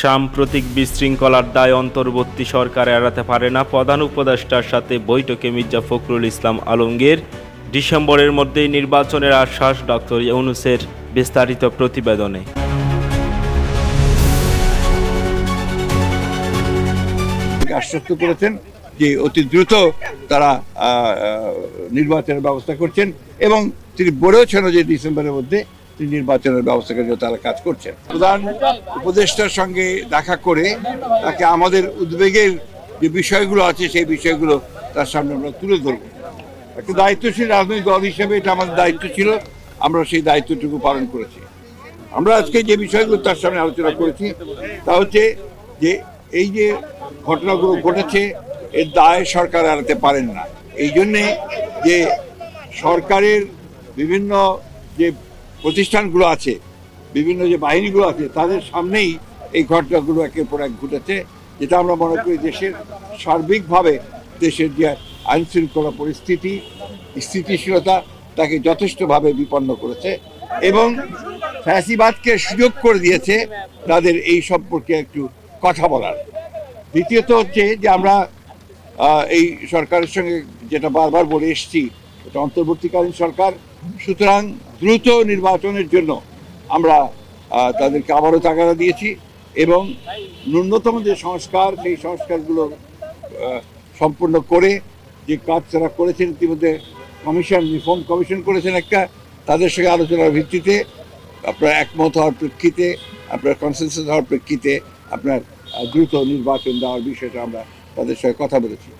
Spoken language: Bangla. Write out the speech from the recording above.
সাম্প্রতিক বিশৃঙ্খলার দায় অন্তর্বর্তী সরকার এড়াতে পারে না। প্রধান উপদেষ্টার সাথে বৈঠকে মির্জা ফখরুল ইসলাম আলমগীর। ডিসেম্বরের মধ্যেই নির্বাচনের আশ্বাস ডক্টর ইউনুসের বিস্তারিত প্রতিবেদনে। আশ্বস্ত করেছেন যে অতি দ্রুত তারা নির্বাচনের ব্যবস্থা করছেন এবং তিনি বলেওছেন যে ডিসেম্বরের মধ্যে নির্বাচনের ব্যবস্থা জন্য তারা কাজ করছেন প্রধান উপদেষ্টার সঙ্গে দেখা করে তাকে আমাদের উদ্বেগের যে বিষয়গুলো আছে, সেই বিষয়গুলো তার সামনে আমরা তুলে ধরবো। একটা দায়িত্বশীল রাজনৈতিক দল হিসেবে এটা আমাদের দায়িত্ব ছিল, আমরা সেই দায়িত্বটুকু পালন করেছি। আমরা আজকে যে বিষয়গুলো তার সামনে আলোচনা করেছি, তা হচ্ছে যে এই যে ঘটনাগুলো ঘটেছে, এর দায় সরকার এড়াতে পারেন না। এই জন্যে যে সরকারের বিভিন্ন যে প্রতিষ্ঠানগুলো আছে, বিভিন্ন যে বাহিনীগুলো আছে, তাদের সামনেই এই ঘটনাগুলো একের পর এক ঘটেছে, যেটা আমরা মনে করি দেশের সার্বিকভাবে দেশের যে আইন শৃঙ্খলা পরিস্থিতি, স্থিতিশীলতা, তাকে যথেষ্টভাবে বিপন্ন করেছে এবং ফ্যাসিবাদকে সুযোগ করে দিয়েছে তাদের এই সম্পর্কে একটু কথা বলার। দ্বিতীয়ত হচ্ছে যে আমরা এই সরকারের সঙ্গে যেটা বারবার বলে এসেছি এটা অন্তর্বর্তীকালীন সরকার। সুতরাং দ্রুত নির্বাচনের জন্য আমরা তাদেরকে আবারও তাগাদা দিয়েছি এবং ন্যূনতম যে সংস্কার, সেই সংস্কারগুলো সম্পূর্ণ করে যে কাজ তারা করেছেন ইতিমধ্যে কমিশন, রিফর্ম কমিশন করেছেন একটা, তাদের সঙ্গে আলোচনার ভিত্তিতে আপনার একমত হওয়ার প্রেক্ষিতে, আপনার কনসেন্সাস হওয়ার প্রেক্ষিতে আপনার দ্রুত নির্বাচন দেওয়ার বিষয়টা আমরা তাদের সঙ্গে কথা বলেছি।